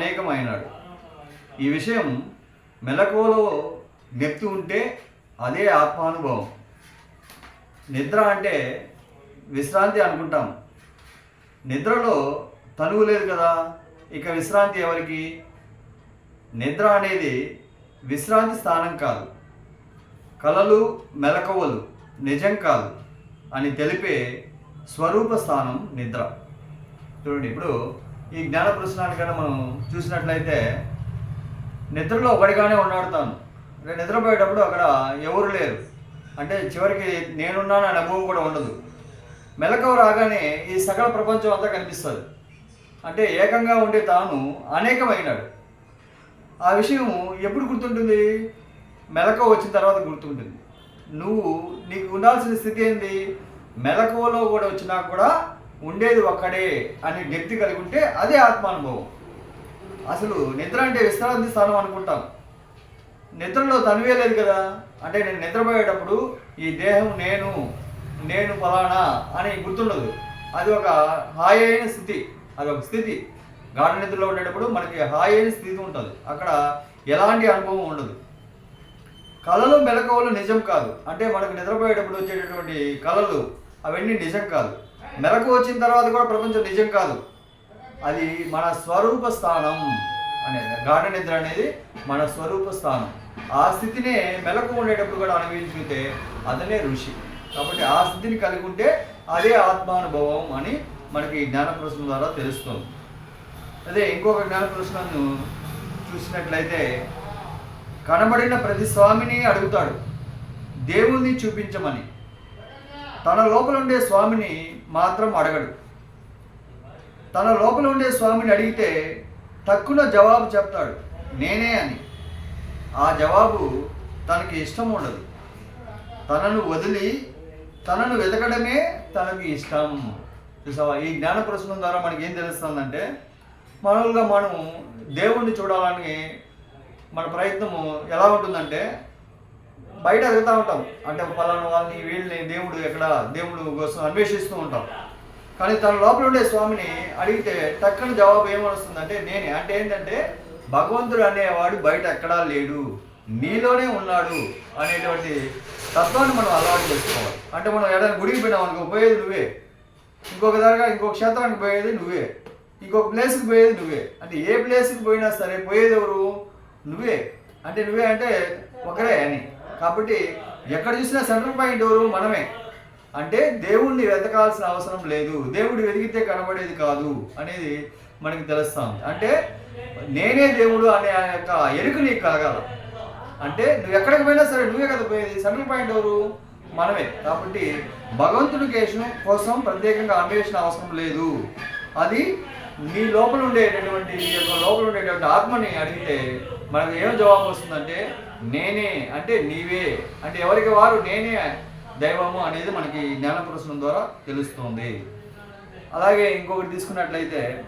అనేకమైనాడు. ఈ విషయం మెలకువలో నెప్తి ఉంటే అదే ఆత్మానుభవం. నిద్ర అంటే విశ్రాంతి అనుకుంటాం. నిద్రలో తనువు లేదు కదా ఇక విశ్రాంతి ఎవరికి? నిద్ర అనేది విశ్రాంతి స్థానం కాదు. కలలు మెలకువలు నిజం కాదు అని తెలిపే స్వరూప స్థానం నిద్ర. చూడండి ఇప్పుడు ఈ జ్ఞాన ప్రశ్నాన్ని మనం చూసినట్లయితే నిద్రలో ఒకడిగానే ఉన్నాడుతాను. తాను నిద్రపోయేటప్పుడు అక్కడ ఎవరు లేరు. అంటే చివరికి నేనున్నాను అనే అనుభవం కూడా ఉండదు. మెలకువ రాగానే ఈ సకల ప్రపంచం అంతా కనిపిస్తుంది. అంటే ఏకంగా ఉండే తాను అనేకమైనాడు. ఆ విషయం ఎప్పుడు గుర్తుంటుంది? మెలకువ వచ్చిన తర్వాత గుర్తుంటుంది. నువ్వు నీకు ఉండాల్సిన స్థితి ఏంది? మెలకువలో కూడా వచ్చినా కూడా ఉండేది ఒక్కడే అని వ్యక్తి కలిగి ఉంటే అదే ఆత్మానుభవం. అసలు నిద్ర అంటే విశ్రాంతి స్థానం అనుకుంటాం. నిద్రలో తనివే లేదు కదా? అంటే నేను నిద్రపోయేటప్పుడు ఈ దేహం నేను నేను ఫలానా అని గుర్తుండదు. అది ఒక హాయి అయిన స్థితి. అది ఒక స్థితి. గాఢ నిద్రలో ఉండేటప్పుడు మనకి హాయి అయిన స్థితి ఉంటుంది. అక్కడ ఎలాంటి అనుభవం ఉండదు. కళలు మెలకువలు నిజం కాదు. అంటే మనకు నిద్రపోయేటప్పుడు వచ్చేటటువంటి కళలు అవన్నీ నిజం కాదు. మెలకు వచ్చిన తర్వాత కూడా ప్రపంచం నిజం కాదు. అది మన స్వరూప స్థానం అనేది గాఢ నిద్ర అనేది మన స్వరూప స్థానం. ఆ స్థితినే మెలకు ఉండేటప్పుడు కూడా అనుభవించుకుంటే అదనే ఋషి. కాబట్టి ఆ స్థితిని కలిగి ఉంటే అదే ఆత్మానుభవం అని మనకి జ్ఞాన ప్రశ్న ద్వారా తెలుస్తుంది. అదే ఇంకొక జ్ఞాన ప్రశ్నను చూసినట్లయితే కనబడిన ప్రతి స్వామిని అడుగుతాడు దేవుణ్ణి చూపించమని. తన లోపల ఉండే స్వామిని మాత్రం అడగడు. తన లోపల ఉండే స్వామిని అడిగితే తక్కువ జవాబు చెప్తాడు నేనే అని. ఆ జవాబు తనకి ఇష్టం ఉండదు. తనను వదిలి తనను వెతకడమే తనకి ఇష్టం. చూసావా? ఈ జ్ఞాన ప్రశ్న ద్వారా మనకి ఏం తెలుస్తుందంటే మామూలుగా మనము దేవుణ్ణి చూడాలని మన ప్రయత్నము ఎలా ఉంటుందంటే బయట ఎదుగుతూ ఉంటాం. అంటే పలానా వాళ్ళని వీళ్ళని దేవుడు ఎక్కడ దేవుడు కోసం అన్వేషిస్తూ ఉంటాం. కానీ తన లోపల ఉండే స్వామిని అడిగితే టక్కని జవాబు ఏమొస్తుందంటే నేనే. అంటే ఏంటంటే భగవంతుడు అనేవాడు బయట ఎక్కడా లేడు నీలోనే ఉన్నాడు అనేటువంటి తత్వాన్ని మనం అలవాటు చేసుకోవాలి. అంటే మనం ఎక్కడైనా గుడికి పోయినాం పోయేది నువ్వే. ఇంకొక దగ్గర ఇంకొక క్షేత్రానికి పోయేది నువ్వే. ఇంకొక ప్లేస్కి పోయేది నువ్వే. అంటే ఏ ప్లేస్కి పోయినా సరే పోయేది ఎవరు? నువ్వే. అంటే నువ్వే అంటే ఒకరే అని. కాబట్టి ఎక్కడ చూసినా సెంటర్ పాయింట్ ఎవరు? మనమే. అంటే దేవుణ్ణి వెతకాల్సిన అవసరం లేదు. దేవుడు వెతికితే కనబడేది కాదు అనేది మనకి తెలుస్తాం అంటే నేనే దేవుడు అనే ఆ యొక్క ఎరుక నీకు కలగాల. అంటే నువ్వు ఎక్కడికి పోయినా సరే నువ్వే కదా పోయేది. సెంట్రల్ పాయింట్ ఎవరు? మనమే. కాబట్టి భగవంతుడి కేసు కోసం ప్రత్యేకంగా అన్వేషణ అవసరం లేదు. అది నీ లోపల ఉండేటటువంటి నీ యొక్క లోపల ఉండేటువంటి ఆత్మని అడిగితే మనకు ఏం జవాబు వస్తుందంటే నేనే అంటే నీవే అంటే ఎవరికి వారు నేనే దైవము అనేది మనకి జ్ఞానపురుషం ద్వారా తెలుస్తుంది. అలాగే ఇంకొకటి తీసుకున్నట్లయితే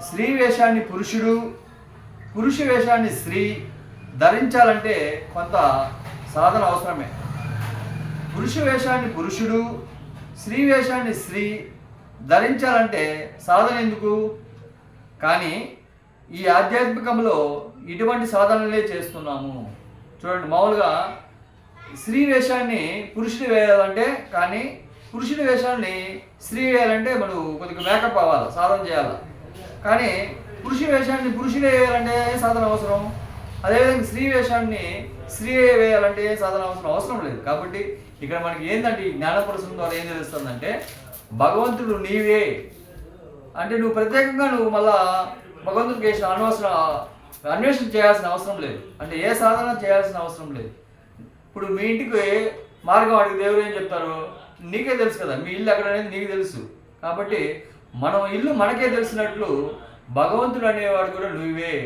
స్త్రీ వేషాన్ని పురుషుడు పురుష వేషాన్ని స్త్రీ ధరించాలంటే కొంత సాధన అవసరమే. పురుష వేషాన్ని పురుషుడు స్త్రీ వేషాన్ని స్త్రీ ధరించాలంటే సాధన ఎందుకు? కానీ ఈ ఆధ్యాత్మికంలో ఇటువంటి సాధనలే చేస్తున్నాము. చూడండి మామూలుగా స్త్రీ వేషాన్ని పురుషుడు వేయాలంటే కానీ పురుషుడి వేషాన్ని స్త్రీ వేయాలంటే మనం కొద్దిగా మేకప్ అవ్వాలి సాధన చేయాలి? కానీ పురుష వేషాన్ని పురుషుడే వేయాలంటే ఏ సాధన అవసరం? అదేవిధంగా స్త్రీ వేషాన్ని స్త్రీ వేయాలంటే ఏ సాధన అవసరం? అవసరం లేదు. కాబట్టి ఇక్కడ మనకి ఏంటంటే ఈ జ్ఞానపురుషం ద్వారా ఏం తెలుస్తుందంటే భగవంతుడు నీవే. అంటే నువ్వు ప్రత్యేకంగా నువ్వు మళ్ళా భగవంతుడికి వేసిన అనవసరం అన్వేషణ చేయాల్సిన అవసరం లేదు. అంటే ఏ సాధన చేయాల్సిన అవసరం లేదు. ఇప్పుడు మీ ఇంటికి మార్గం అడిగి దేవుడు ఏం చెప్తారు? నీకే తెలుసు కదా మీ ఇల్లు ఎక్కడ అనేది నీకు తెలుసు. కాబట్టి మనం ఇల్లు మనకే తెలిసినట్లు భగవంతుడు అనేవాడు కూడా నువ్వే.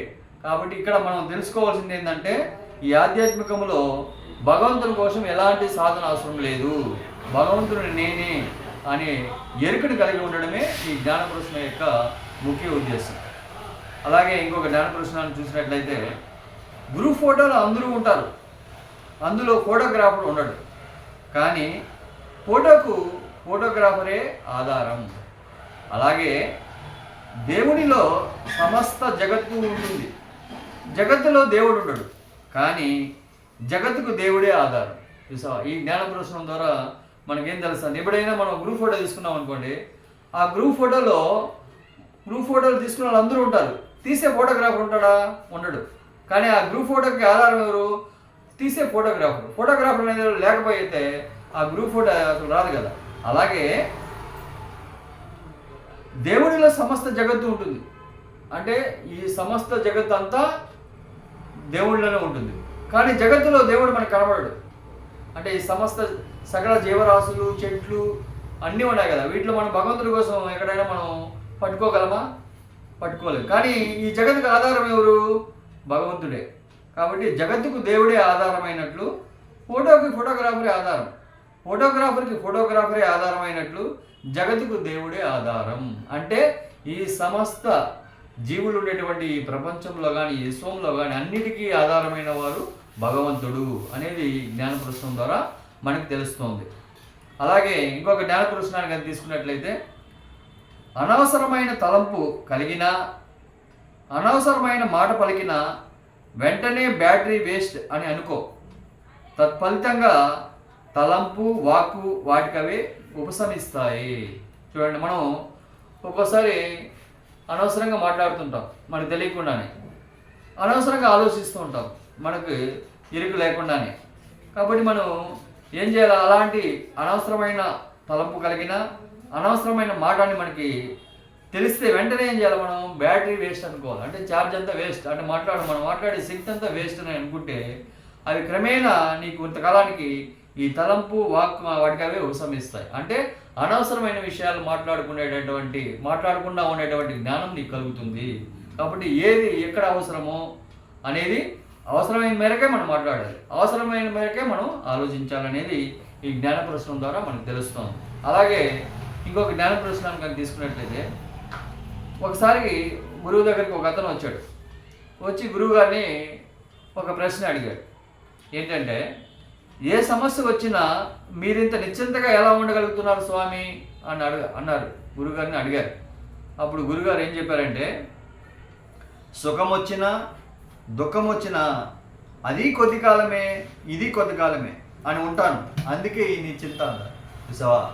కాబట్టి ఇక్కడ మనం తెలుసుకోవాల్సింది ఏంటంటే ఈ ఆధ్యాత్మికంలో భగవంతుని కోసం ఎలాంటి సాధన అవసరం లేదు. భగవంతుడు నేనే అనే ఎరుకను కలిగి ఉండడమే ఈ జ్ఞానపురుషుని యొక్క ముఖ్య ఉద్దేశం. అలాగే ఇంకొక జ్ఞానపురుషునాన్ని చూసినట్లయితే గ్రూప్ ఫోటోలు అందరూ ఉంటారు. అందులో ఫోటోగ్రాఫర్ ఉండడు. కానీ ఫోటోకు ఫోటోగ్రాఫరే ఆధారం. అలాగే దేవునిలో సమస్త జగత్తు ఉంటుంది. జగత్తులో దేవుడు ఉండడు. కానీ జగత్తుకు దేవుడే ఆధారం. చూసావా? ఈ జ్ఞాన పురుషం ద్వారా మనకేం తెలుస్తుంది ఎప్పుడైనా మనం గ్రూప్ ఫోటో తీసుకున్నాం అనుకోండి ఆ గ్రూప్ ఫోటోలో గ్రూప్ ఫోటోలు తీసుకున్న వాళ్ళు అందరూ ఉంటారు. తీసే ఫోటోగ్రాఫర్ ఉంటాడా? ఉండడు. కానీ ఆ గ్రూప్ ఫోటోకి ఆధారం ఎవరు? తీసే ఫోటోగ్రాఫర్ ఫోటోగ్రాఫర్ అనేది లేకపోతే ఆ గ్రూప్ ఫోటో అసలు రాదు కదా. అలాగే దేవుడిలో సమస్త జగత్తు ఉంటుంది. అంటే ఈ సమస్త జగత్తు అంతా దేవుడిలోనే ఉంటుంది. కానీ జగత్తులో దేవుడు మనకు కనబడడు. అంటే ఈ సమస్త సకల జీవరాశులు చెట్లు అన్నీ ఉన్నాయి కదా. వీటిలో మనం భగవంతుడి కోసం ఎక్కడైనా మనం పట్టుకోగలమా? పట్టుకోలేదు. కానీ ఈ జగత్తుకు ఆధారం ఎవరు? భగవంతుడే. కాబట్టి జగత్తుకు దేవుడే ఆధారమైనట్లు ఫోటోకి ఫోటోగ్రాఫరే ఆధారం. ఫోటోగ్రాఫర్కి ఫోటోగ్రాఫరే ఆధారమైనట్లు జగత్తుకు దేవుడే ఆధారం. అంటే ఈ సమస్త జీవులు ఉండేటువంటి ఈ ప్రపంచంలో కానీ ఈ విశ్వంలో కానీ అన్నిటికీ ఆధారమైన వారు భగవంతుడు అనేది జ్ఞానపురుషం ద్వారా మనకు తెలుస్తోంది. అలాగే ఇంకొక జ్ఞానపురుషాన్ని కానీ తీసుకున్నట్లయితే అనవసరమైన తలంపు కలిగిన అనవసరమైన మాట పలికిన వెంటనే బ్యాటరీ వేస్ట్ అని అనుకో. తత్ఫలితంగా తలంపు వాక్కు వాటికవే ఉపశమిస్తాయి. చూడండి మనం ఒక్కోసారి అనవసరంగా మాట్లాడుతుంటాం మనకు తెలియకుండానే. అనవసరంగా ఆలోచిస్తూ ఉంటాం మనకు ఇరుకు లేకుండానే. కాబట్టి మనం ఏం చేయాలి? అలాంటి అనవసరమైన తలంపు కలిగిన అనవసరమైన మాటని మనకి తెలిస్తే వెంటనే ఏం చేయాలి మనం? బ్యాటరీ వేస్ట్ అనుకోవాలి. అంటే ఛార్జ్ అంతా వేస్ట్. అంటే మాట్లాడు మనం మాట్లాడే శక్తి అంతా వేస్ట్ అని అనుకుంటే అవి క్రమేణా నీకు కొంతకాలానికి ఈ తలంపు వాక్ వాటికి అవే ఉపశమిస్తాయి. అంటే అనవసరమైన విషయాలు మాట్లాడుకునేటటువంటి మాట్లాడకుండా ఉండేటువంటి జ్ఞానం నీకు కలుగుతుంది. కాబట్టి ఏది ఎక్కడ అవసరమో అనేది అవసరమైన మేరకే మనం మాట్లాడాలి. అవసరమైన మేరకే మనం ఆలోచించాలనేది ఈ జ్ఞాన ప్రశ్నం ద్వారా మనకు తెలుస్తుంది. అలాగే ఇంకొక జ్ఞాన ప్రశ్నాన్ని కనుక తీసుకున్నట్లయితే ఒకసారి గురువు దగ్గరికి ఒక అతను వచ్చాడు. వచ్చి గురువు గారిని ఒక ప్రశ్న అడిగాడు. ఏంటంటే ఏ సమస్య వచ్చినా మీరింత నిశ్చింతగా ఎలా ఉండగలుగుతున్నారు స్వామి? అని అడగ అన్నారు. గురుగారిని అడిగారు. అప్పుడు గురుగారు ఏం చెప్పారంటే సుఖం వచ్చినా దుఃఖం వచ్చినా అది కొద్ది కాలమే ఇది కొద్ది కాలమే అని ఉంటాను. అందుకే ఈ నిశ్చింత అన్నారు. చూసావా?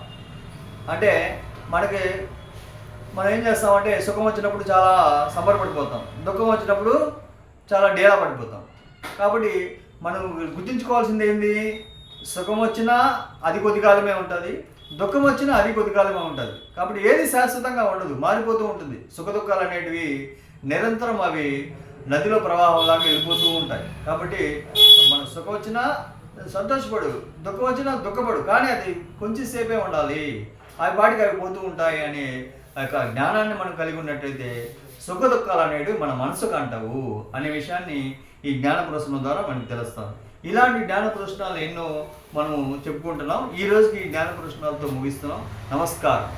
అంటే మనకి మనం ఏం చేస్తామంటే సుఖం వచ్చినప్పుడు చాలా సంబరపడిపోతాం. దుఃఖం వచ్చినప్పుడు చాలా డేలా పడిపోతాం. కాబట్టి మనం గుర్తుంచుకోవాల్సింది ఏంది? సుఖం వచ్చినా అది కొద్ది కాలమే ఉంటుంది. దుఃఖం వచ్చినా అది కొద్ది కాలమే ఉంటుంది. కాబట్టి ఏది శాశ్వతంగా ఉండదు మారిపోతూ ఉంటుంది. సుఖ దుఃఖాలు అనేటివి నిరంతరం అవి నదిలో ప్రవాహంలాగా వెళ్ళిపోతూ ఉంటాయి. కాబట్టి మన సుఖం వచ్చినా సంతోషపడు దుఃఖం వచ్చినా దుఃఖపడు కానీ అది కొంచెం సేపే ఉండాలి. అవి పాటికి అవి పోతూ ఉంటాయి అనే ఆ యొక్క జ్ఞానాన్ని మనం కలిగి ఉన్నట్టయితే సుఖ దుఃఖాలు అనేవి మన మనసుకు అంటవు అనే విషయాన్ని ఈ జ్ఞాన ప్రశ్న ద్వారా మనకి తెలుస్తాం. ఇలాంటి జ్ఞాన ప్రశ్నలు ఎన్నో మనము చెప్పుకుంటున్నాం. ఈ రోజుకి ఈ జ్ఞాన ప్రశ్నలతో ముగిస్తున్నాం. నమస్కారం.